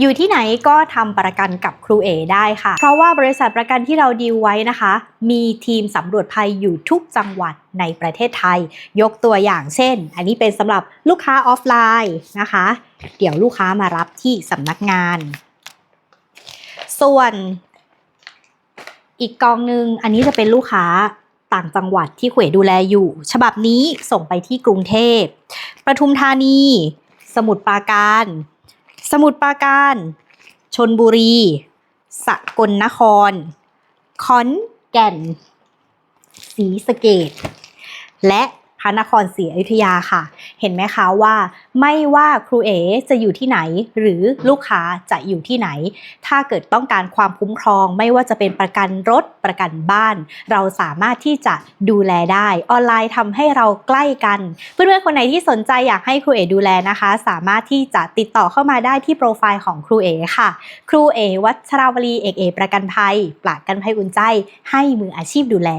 อยู่ที่ไหนก็ทำประกันกับครูเอได้ค่ะ เพราะว่าบริษัทประกันที่เราดีลไว้นะคะ มีทีมสำรวจภัยอยู่ทุกจังหวัดในประเทศไทย ยกตัวอย่างเช่น อันนี้เป็นสำหรับลูกค้าออฟไลน์นะคะ เดี๋ยวลูกค้ามารับที่สำนักงาน ส่วนอีกกองหนึ่งอันนี้จะเป็นลูกค้าต่างจังหวัดที่เขวดูแลอยู่ ฉบับนี้ส่งไปที่กรุงเทพ ประทุมธานี สมุทรปราการ สมุทรปราการ ชนบุรี สกลนคร ขอนแก่น สีสเกต และ ระนครศรีอยุธยาค่ะ เห็นไหมคะว่า ไม่ว่าครูเอจะอยู่ที่ไหน หรือลูกค้าจะอยู่ที่ไหน ถ้าเกิดต้องการความคุ้มครอง ไม่ว่าจะเป็นประกันรถประกันบ้าน เราสามารถที่จะดูแลได้ออนไลน์ทำให้เราใกล้กัน เพื่อนๆคนไหนที่สนใจอยากให้ครูเอดูแลนะคะ สามารถที่จะติดต่อเข้ามาได้ที่โปรไฟล์ของครูเอค่ะ ครูเอวัชราวลีเอกเอประกันภัยประกันภัยอุ่นใจ ให้มืออาชีพดูแล